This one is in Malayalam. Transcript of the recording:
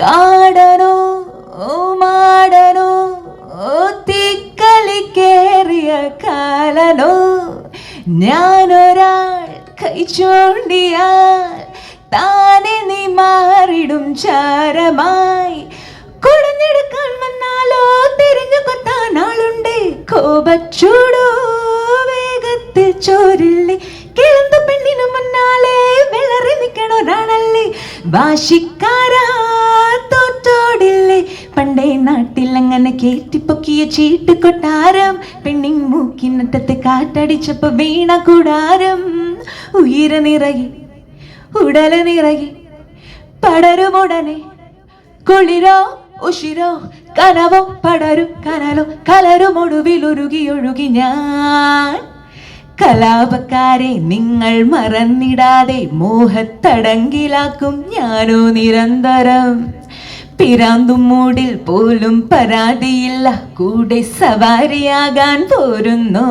കാടനോ മാടനോ തീക്കളിക്കേറിയ കാലനോ ഞാനൊരാൾ കൈ ചൂണ്ടിയാൽ താനെ നീ മാറിടും ചാരമായി. കുടഞ്ഞെടുക്കാൻ വന്നാലോ തിരിഞ്ഞു കൊത്താൻ ആളുണ്ട്. കോപച്ചൂടോ വേഗത്തിൽ ചോരില്ലേ. വാശിക്കാരാ തോറ്റോടില്ലേ. പണ്ടേ നാട്ടിൽ അങ്ങനെ കേട്ടിപ്പൊക്കിയ ചീട്ട് കൊട്ടാരം പെണ്ണിൻ മൂക്കിനറ്റത്ത് കാറ്റടിച്ചപ്പോ വീണ കൂടാരം. ഉയര നിറകി ഉടല നിറകി പടരുമുടനെ കുളിരോ ഉഷിരോ കനവോ പടരും കനലോ കലരുമൊടുവിലൊരുകി ഒഴുകി ഞാൻ. കലാപക്കാരെ നിങ്ങൾ മറന്നിടാതെ മോഹത്തടങ്കിലാക്കും ഞാനോ നിരന്തരം. പിരാന്തും മൂടിൽ പോലും പരാതിയില്ല കൂടെ സവാരിയാകാൻ പോരുന്നു.